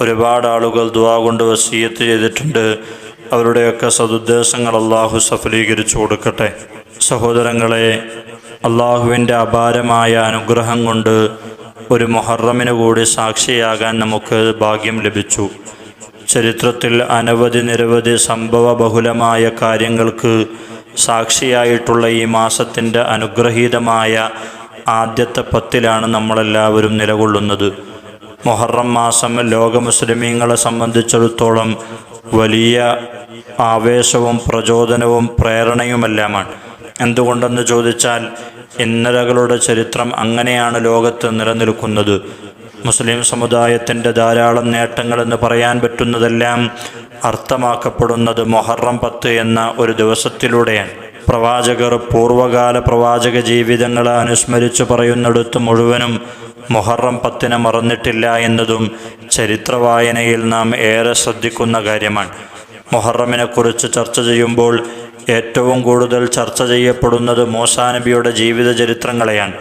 ഒരുപാട് ആളുകൾ ദുവാ കൊണ്ട് വസീയത്ത് ചെയ്തിട്ടുണ്ട്. അവരുടെയൊക്കെ സതുദ്ദേശങ്ങൾ അള്ളാഹു സഫലീകരിച്ചു കൊടുക്കട്ടെ. സഹോദരങ്ങളെ അള്ളാഹുവിന്റെ അപാരമായ അനുഗ്രഹം കൊണ്ട് ഒരു മൊഹറമിന് കൂടി സാക്ഷിയാകാൻ നമുക്ക് ഭാഗ്യം ലഭിച്ചു. ചരിത്രത്തിൽ അനവധി നിരവധി സംഭവ ബഹുലമായ കാര്യങ്ങൾക്ക് സാക്ഷിയായിട്ടുള്ള ഈ മാസത്തിന്റെ അനുഗ്രഹീതമായ ആദ്യത്തെ പത്തിലാണ് നമ്മളെല്ലാവരും നിലകൊള്ളുന്നത്. മൊഹറം മാസം ലോക മുസ്ലിമീങ്ങളെ സംബന്ധിച്ചിടത്തോളം വലിയ ആവേശവും പ്രചോദനവും പ്രേരണയുമെല്ലാമാണ്. എന്തുകൊണ്ടെന്ന് ചോദിച്ചാൽ ഇന്നലകളുടെ ചരിത്രം അങ്ങനെയാണ് ലോകത്ത് നിലനിൽക്കുന്നത്. മുസ്ലിം സമുദായത്തിന്റെ ധാരാളം നേട്ടങ്ങളെന്ന് പറയാൻ പറ്റുന്നതെല്ലാം അർത്ഥമാക്കപ്പെടുന്നത് മൊഹറം പത്ത് എന്ന ഒരു ദിവസത്തിലൂടെയാണ്. പ്രവാചകർ പൂർവകാല പ്രവാചക ജീവിതങ്ങളെ അനുസ്മരിച്ച് പറയുന്നിടത്ത് മുഴുവനും മൊഹറം പത്തിന് മറന്നിട്ടില്ല എന്നതും ചരിത്രവായനയിൽ നാം ഏറെ ശ്രദ്ധിക്കുന്ന കാര്യമാണ്. മുഹറമിനെക്കുറിച്ച് ചർച്ച ചെയ്യുമ്പോൾ ഏറ്റവും കൂടുതൽ ചർച്ച ചെയ്യപ്പെടുന്നത് മൂസാ നബിയുടെ ജീവിത ചരിത്രങ്ങളെയാണ്.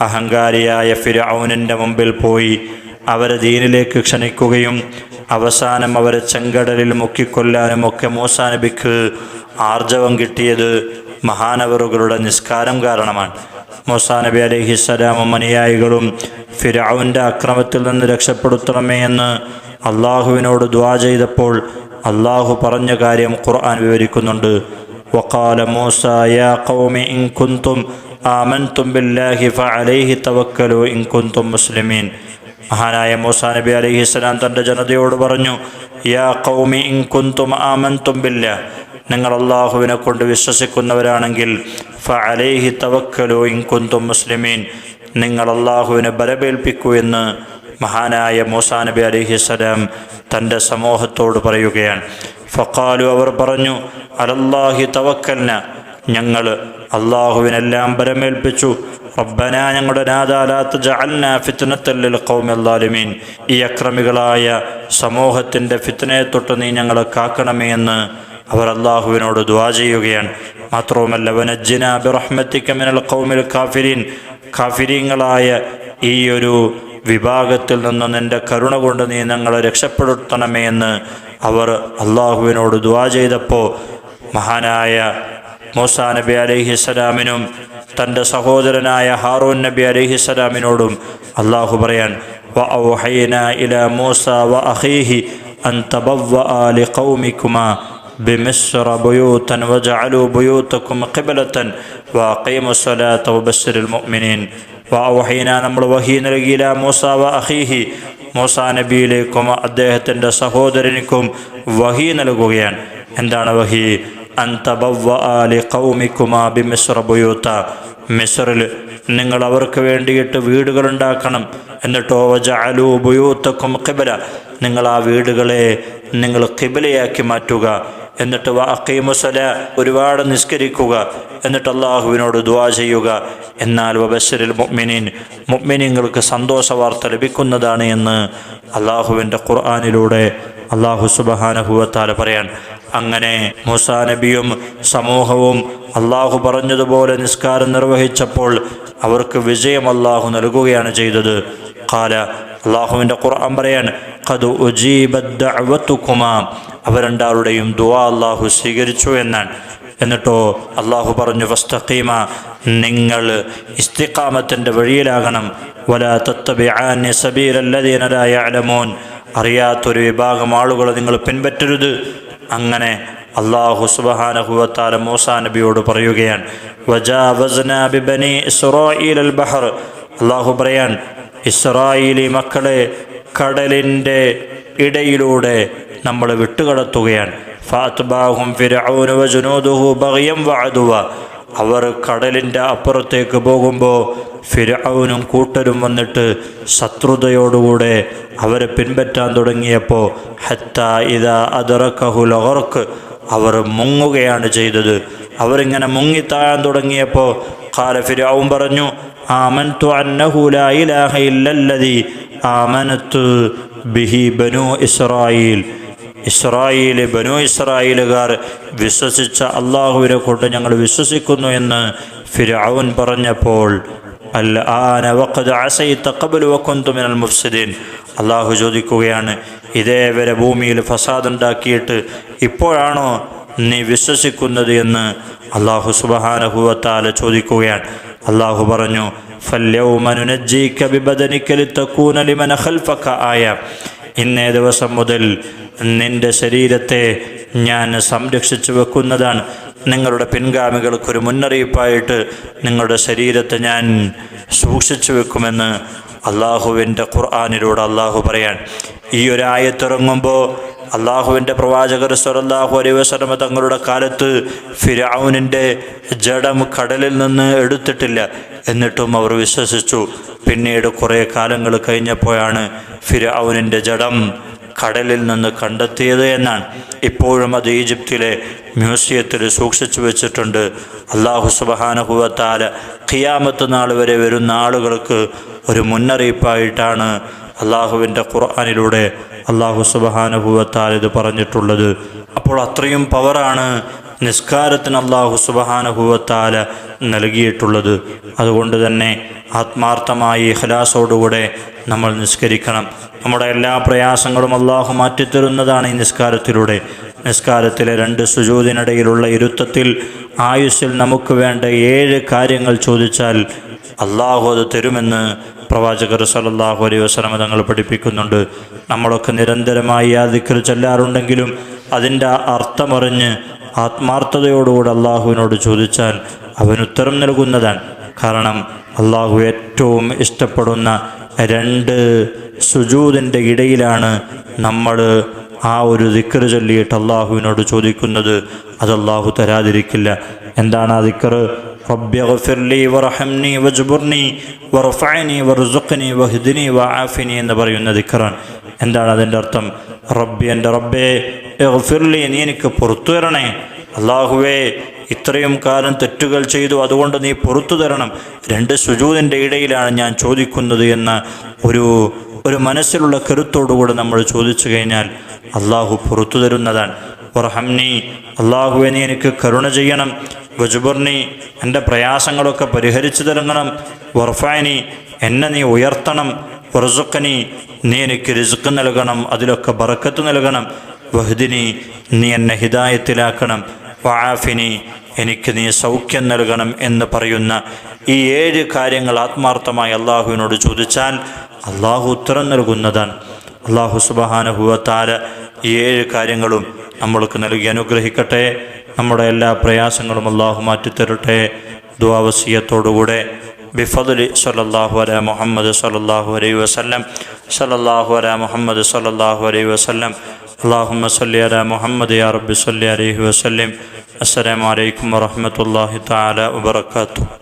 അഹങ്കാരിയായ ഫിരൗനിന്റെ മുമ്പിൽ പോയി അവരെ ദീനിലേക്ക് ക്ഷണിക്കുകയും അവസാനം അവരെ ചെങ്കടലിൽ മുക്കിക്കൊല്ലാനും ഒക്കെ മൂസാ നബിക്ക് ആർജവം കിട്ടിയത് മഹാനവറുകളുടെ നിസ്കാരം കാരണമാണ്. മൂസാ നബി അലഹിസ്സലാമും അനുയായികളും ഫിരൗൻ്റെ അക്രമത്തിൽ നിന്ന് രക്ഷപ്പെടുത്തണമേ എന്ന് അള്ളാഹുവിനോട് ദ്വാ ചെയ്തപ്പോൾ അള്ളാഹു പറഞ്ഞ കാര്യം ഖുർആൻ വിവരിക്കുന്നുണ്ട് وقال موسى يا قوم إن كنتم آمنتم بالله فعليه توكلوا إن كنتم مسلمين മഹാനായ മൂസാ നബി അലൈഹി സ്വലാം തൻ്റെ ജനതയോട് പറഞ്ഞു യാ കൗമി ഇൻ കുന്തും ആമൻതും ബില്ല നിങ്ങൾ അള്ളാഹുവിനെ കൊണ്ട് വിശ്വസിക്കുന്നവരാണെങ്കിൽ ഫ തവക്കലു തവക്കലോ ഇൻ കുന്തും മുസ്ലിമീൻ. നിങ്ങൾ അള്ളാഹുവിനെ ബലമേൽപ്പിക്കൂ എന്ന് മഹാനായ മൂസാ നബി അലൈഹി സ്വലാം തന്റെ സമൂഹത്തോട് പറയുകയാണ്. ഫക്കാലു അവർ പറഞ്ഞു അലല്ലാഹി തവക്കലിന ഞങ്ങൾ അള്ളാഹുവിനെല്ലാം ബലമേൽപ്പിച്ചു. റബ്ബന ഞങ്ങളുടെ നാദാലാത്ത് ജഅൽന ഫിത്നത്തല്ലിൽ കൗമല്ലാലിമീൻ ഈ അക്രമികളായ സമൂഹത്തിന്റെ ഫിത്നയെ തൊട്ട് നീ ഞങ്ങളെ കാക്കണമേ എന്ന് അവർ അള്ളാഹുവിനോട് ദ്വാ ചെയ്യുകയാണ്. മാത്രവുമല്ല വനജ്ജിന അബിറഹ്മത്തിക്കമിനൽ കൗമിൽ കാഫിരീൻ കാഫിരീങ്ങളായ ഈ ഒരു വിഭാഗത്തിൽ നിന്ന് നിന്റെ കരുണ കൊണ്ട് നീ ഞങ്ങളെ രക്ഷപ്പെടുത്തണമേ എന്ന് അവർ അള്ളാഹുവിനോട് ദ്വാ ചെയ്തപ്പോൾ മഹാനായ മൂസ നബി അലഹിസ്സലാമിനും തന്റെ സഹോദരനായ ഹാറൂൻ നബി അലഹിസ്സലാമിനോടും അള്ളാഹു പറയാൻ വ ഇല മൂസ വ അഹീഹി അൻ തബവ്വ ആലി കൗമിക്കുമാ بمصر بيوتا وجعلوا بيوتكم قبلة وأقيموا الصلاة وبشر المؤمنين وأوحينا നമ്മൾ വഹി നൽകിയില്ല മൂസ വ അഖീഹി മൂസാ നബിയിലേക്കും അദ്ദേഹത്തിൻ്റെ സഹോദരനിക്കും വഹി നൽകുകയാണ് എന്താണ് വഹി മിസ്റിൽ നിങ്ങൾ അവർക്ക് വേണ്ടിയിട്ട് വീടുകൾ ഉണ്ടാക്കണം എന്നിട്ടോ വജഅലു ബുയൂത്തക്കും കിബല നിങ്ങൾ ആ വീടുകളെ നിങ്ങൾ കിബലയാക്കി മാറ്റുക എന്നിട്ട് വാക്കീമുസല ഒരുപാട് നിസ്കരിക്കുക. എന്നിട്ട് അള്ളാഹുവിനോട് ദുവാ ചെയ്യുക. എന്നാൽ വബശരിൽ മുഅ്മിനീൻ മുഅ്മിനീങ്ങൾക്ക് സന്തോഷ വാർത്ത ലഭിക്കുന്നതാണ് എന്ന് അള്ളാഹുവിന്റെ ഖുർആാനിലൂടെ അള്ളാഹു സുബഹാനഹുവത്താല പറയാൻ. അങ്ങനെ മൂസാ നബിയും സമൂഹവും അള്ളാഹു പറഞ്ഞതുപോലെ നിസ്കാരം നിർവഹിച്ചപ്പോൾ അവർക്ക് വിജയം അള്ളാഹു നൽകുകയാണ് ചെയ്തത്. കാല അള്ളാഹുവിന്റെ ഖുർആൻ പറയാണ് കതു ഉജീബദ്ദഅവത്തുക്കുമാ അവർ രണ്ടാളുടെയും ദുആ അള്ളാഹു സ്വീകരിച്ചു എന്നാണ്. എന്നിട്ടോ അള്ളാഹു പറഞ്ഞു വസ്തഖീമ നിങ്ങൾ ഇസ്തിഖാമത്തിന്റെ വഴിയിലാകണം. വലാ തത്തബിആനി സബീലല്ലദീന ലാ യഅലമൂൻ. അറിയാത്തൊരു വിഭാഗം ആളുകളെ നിങ്ങൾ പിൻപറ്റരുത്. അങ്ങനെ അള്ളാഹു സുബഹാനഹുവത്താല മൂസാ നബിയോട് പറയുകയാണ് വജാവസ്ന ബിബനി ഇസ്രായീൽ അൽ ബഹർ. അള്ളാഹു പറയാൻ ഇസ്രായേലി മക്കളെ കടലിന്റെ ഇടയിലൂടെ നമ്മൾ വിട്ടുകടത്തുകയാണ്. ഫാത്ബാഹും ഫിരഔന ജുനൂദുഹു ബഗയം വഅദുവ. അവർ കടലിന്റെ അപ്പുറത്തേക്ക് പോകുമ്പോൾ ഫിരൗനും കൂട്ടരും വന്നിട്ട് ശത്രുതയോടുകൂടെ അവരെ പിൻപറ്റാൻ തുടങ്ങിയപ്പോൾ ഹത്ത ഇതാ അതറക്കഹുലഹർക്ക് അവർ മുങ്ങുകയാണ് ചെയ്തത്. അവരിങ്ങനെ മുങ്ങിത്താഴാൻ തുടങ്ങിയപ്പോൾ കാല ഫിരാവും പറഞ്ഞു ആമൻതു അന്നഹു ലാ ഇലാഹ ഇല്ലല്ലദി ആമനത്തു ബിഹി ബനു ഇസ്രായേൽ. ഇസ്രായേൽ ബനു ഇസ്രായേലുകാർ വിശ്വസിച്ച അള്ളാഹുവിനെ കൊണ്ട് ഞങ്ങൾ വിശ്വസിക്കുന്നു എന്ന് ഫിരാവുൻ പറഞ്ഞപ്പോൾ അള്ളാഹു ചോദിക്കുകയാണ് ഇതേവരെ ഭൂമിയിൽ ഫസാദ് ഉണ്ടാക്കിയിട്ട് ഇപ്പോഴാണോ നീ വിശ്വസിക്കുന്നത് എന്ന് അള്ളാഹു സുബഹാനഹുവത്താല ചോദിക്കുകയാണ്. അള്ളാഹു പറഞ്ഞു ആയ ഇന്നേ ദിവസം മുതൽ നിന്റെ ശരീരത്തെ ഞാൻ സംരക്ഷിച്ചു വെക്കുന്നതാണ്. നിങ്ങളുടെ പിൻഗാമികൾക്കൊരു മുന്നറിയിപ്പായിട്ട് നിങ്ങളുടെ ശരീരത്തെ ഞാൻ സൂക്ഷിച്ചു വെക്കുമെന്ന് അള്ളാഹുവിന്റെ ഖുർആാനിലൂടെ അള്ളാഹു പറയാൻ ഈ ഒരു ആയത്തിറങ്ങുമ്പോൾ അള്ളാഹുവിന്റെ പ്രവാചകർ സ്വലല്ലാഹു അലൈവസ്ലമ തങ്ങളുടെ കാലത്ത് ഫിരാവുനിന്റെ ജഡം കടലിൽ നിന്ന് എടുത്തിട്ടില്ല. എന്നിട്ടും അവർ വിശ്വസിച്ചു. പിന്നീട് കുറേ കാലങ്ങൾ കഴിഞ്ഞപ്പോഴാണ് ഫിരാവുനിന്റെ ജഡം കടലിൽ നിന്ന് കണ്ടെത്തിയത് എന്നാണ്. ഇപ്പോഴും അത് ഈജിപ്തിലെ മ്യൂസിയത്തിൽ സൂക്ഷിച്ചു വെച്ചിട്ടുണ്ട്. അള്ളാഹു സുബഹാനഹുവത്താല ഖിയാമത്ത് നാൾ വരെ വരുന്ന ആളുകൾക്ക് ഒരു മുന്നറിയിപ്പായിട്ടാണ് അള്ളാഹുവിന്റെ ഖുർആാനിലൂടെ അള്ളാഹു സുബഹാനുഭൂവത്താൽ ഇത് പറഞ്ഞിട്ടുള്ളത്. അപ്പോൾ അത്രയും പവറാണ് നിസ്കാരത്തിന് അള്ളാഹു സുബഹാനുഭൂവത്താൽ നൽകിയിട്ടുള്ളത്. അതുകൊണ്ട് തന്നെ ആത്മാർത്ഥമായി ഇഖലാസോടുകൂടെ നമ്മൾ നിസ്കരിക്കണം. നമ്മുടെ എല്ലാ പ്രയാസങ്ങളും അള്ളാഹു മാറ്റിത്തരുന്നതാണ് ഈ നിസ്കാരത്തിലൂടെ. നിസ്കാരത്തിലെ രണ്ട് സുജൂതിനിടയിലുള്ള ഇരുത്തത്തിൽ ആയുസ്സിൽ നമുക്ക് വേണ്ട ഏഴ് കാര്യങ്ങൾ ചോദിച്ചാൽ അള്ളാഹു അത് തരുമെന്ന് പ്രവാചകർ സലല്ലാഹു അലൈഹി വസ്ലമ തങ്ങൾ പഠിപ്പിക്കുന്നുണ്ട്. നമ്മളൊക്കെ നിരന്തരമായി ആ ദിക്ർ ചെല്ലാറുണ്ടെങ്കിലും അതിന്റെ അർത്ഥമറിഞ്ഞ് ആത്മാർത്ഥതയോടുകൂടെ അള്ളാഹുവിനോട് ചോദിച്ചാൽ അവൻ ഉത്തരം നൽകുന്നതാണ്. കാരണം അള്ളാഹു ഏറ്റവും ഇഷ്ടപ്പെടുന്ന രണ്ട് സുജൂതിന്റെ ഇടയിലാണ് നമ്മൾ ആ ഒരു ദിക്കറ് ചൊല്ലിയിട്ട് അള്ളാഹുവിനോട് ചോദിക്കുന്നത്. അത് അള്ളാഹു തരാതിരിക്കില്ല. എന്താണ് ആ ദിക്കറ് رب اغفر لي وارحمني واجبرني وارفعني وارزقني واهدني وعافني എന്ന് പറയുന്ന ദിക്കറാണ് എന്താണ് അതിൻ്റെ അർത്ഥം റബ്ബി എൻ്റെ റബ്ബേ എഗ്ഫിർലി നീ എനിക്ക് പുറത്തു തരണേ അള്ളാഹുവേ ഇത്രയും കാലം തെറ്റുകൾ ചെയ്തു അതുകൊണ്ട് നീ പുറത്തു തരണം രണ്ട് സുജൂതിൻ്റെ ഇടയിലാണ് ഞാൻ ചോദിക്കുന്നത് എന്ന ഒരു ഒരു മനസ്സിലുള്ള കരുത്തോടുകൂടെ നമ്മൾ ചോദിച്ചു കഴിഞ്ഞാൽ അള്ളാഹു പുറത്തു തരുന്നതാണ് വർഹംനി അള്ളാഹുവെ നീ എനിക്ക് കരുണ ചെയ്യണം ഗുജുബർണി എന്റെ പ്രയാസങ്ങളൊക്കെ പരിഹരിച്ചു തരങ്ങണം. വർഫാനി എന്നെ നീ ഉയർത്തണം. വർസുക്കനി നീ എനിക്ക് റിസുക്ക് നൽകണം. അതിലൊക്കെ ബറക്കത്ത് നൽകണം. വഹദിനി നീ എന്നെ ഹിദായത്തിലാക്കണം. വാഫിനി എനിക്ക് നീ സൗഖ്യം നൽകണം എന്ന് പറയുന്ന ഈ ഏഴ് കാര്യങ്ങൾ ആത്മാർത്ഥമായി അള്ളാഹുവിനോട് ചോദിച്ചാൽ അള്ളാഹു ഉത്തരം നൽകുന്നതാണ്. അള്ളാഹു സുബഹാനുഭവത്താല ഈ ഏഴ് കാര്യങ്ങളും നമ്മൾക്ക് നൽകി അനുഗ്രഹിക്കട്ടെ. നമ്മുടെ എല്ലാ പ്രയാസങ്ങളും അള്ളാഹു മാറ്റിത്തരട്ടെ. ദ്വാവസീയത്തോടുകൂടെ ബിഫദലി സലല്ലാഹു അല മുഹമ്മദ് സലല്ലാഹു അലൈ വസല്ലം സലല്ലാഹു അല മുഹമ്മദ് സലല്ലാഹു അലൈ വസല്ലം. അള്ളാഹുമ്മ സല്ലി അല മുഹമ്മദ് യാ റബ്ബി സല്ലി അലൈഹി വസല്ലം. അസ്സലാമലൈക്കും വറഹമത്തല്ലാഹി താല വബർക്കാത്തു